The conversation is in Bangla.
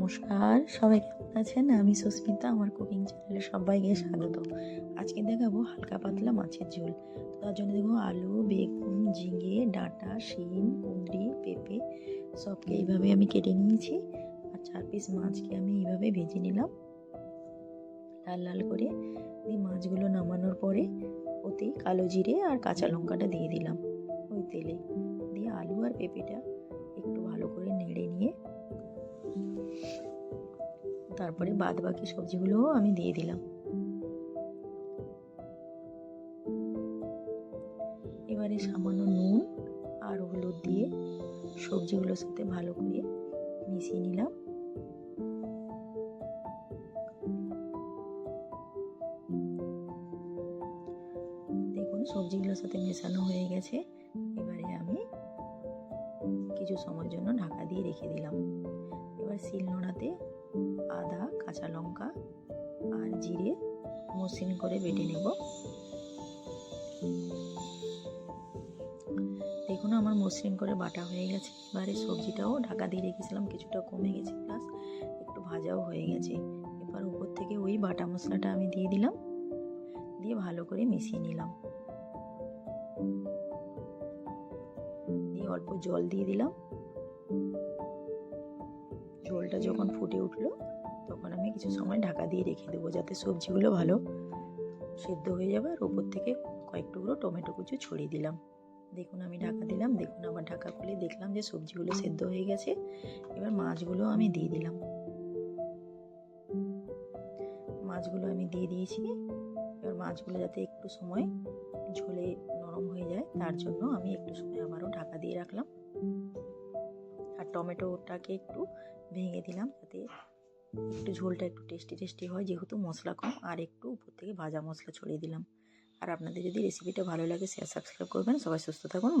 নমস্কার। সবাই কেমন আছেন? আমি সুস্মিতা, আমার কুকিং চ্যানেলে সবাইকে স্বাগত। আজকে দেখাবো হালকা পাতলা মাছের ঝোল। তার জন্য দেখব আলু, বেগুন, ঝিঙে, ডাঁটা, শিম, কুমড়ি, পেঁপে, সবকে এইভাবে আমি কেটে নিয়েছি। আর চার পিস মাছকে আমি এইভাবে ভেজে নিলাম। লাল লাল করে দিয়ে মাছগুলো নামানোর পরে ওতেই কালো জিরে আর কাঁচা লঙ্কাটা দিয়ে দিলাম ওই তেলে। দিয়ে আলু আর পেঁপেটা একটু ভালো করে নেড়ে তারপরে বাদ বাকি সবজিগুলোও আমি দিয়ে দিলাম। এবারে সামান্য নুন আর হলুদ দিয়ে সবজিগুলোর সাথে ভালো করে মিশিয়ে নিলাম। দেখুন, সবজিগুলোর সাথে মেশানো হয়ে গেছে। এবারে আমি কিছু সময়ের জন্য ঢাকা দিয়ে রেখে দিলাম। এবার শিলনোড়াতে আদা কাঁচা লঙ্কা আর জিরে মসৃণ করে বেটে নেব। দেখুন আমার মসৃণ করে বাটা হয়ে গেছে। এবারে সবজিটাও ঢাকা দিয়ে রেখেছিলাম, কিছুটা কমে গেছে, প্লাস একটু ভাজাও হয়ে গেছে। এবার উপর থেকে ওই বাটা মশলাটা আমি দিয়ে দিলাম, দিয়ে ভালো করে মিশিয়ে নিলাম। দিয়ে অল্প জল দিয়ে দিলাম। ঝোলটা যখন ফুটে উঠল তখন আমি কিছু সময় ঢাকা দিয়ে রেখে দেবো যাতে সবজিগুলো ভালো সেদ্ধ হয়ে যাবে। আর ওপর থেকে কয়েক টমেটো কুচু ছড়িয়ে দিলাম। দেখুন আমি ঢাকা দিলাম, দেখুন আবার ঢাকা খুলে দেখলাম যে সবজিগুলো সেদ্ধ হয়ে গেছে। এবার মাছগুলো আমি দিয়ে দিলাম। মাছগুলো আমি দিয়ে দিয়েছি। এবার মাছগুলো যাতে একটু সময় ঝোলে নরম হয়ে যায়, তার জন্য আমি একটু সময় আবারও ঢাকা দিয়ে রাখলাম। আর টমেটোটাকে একটু ভেঙে দিলাম যাতে একটু ঝোলটা একটু টেস্টি টেস্টি হয়, যেহেতু মশলা কম, আর একটু উপর থেকে ভাজা মশলা ছড়িয়ে দিলাম। আর আপনাদের যদি রেসিপিটা ভালো লাগে শেয়ার সাবস্ক্রাইব করবেন। সবাই সুস্থ থাকুন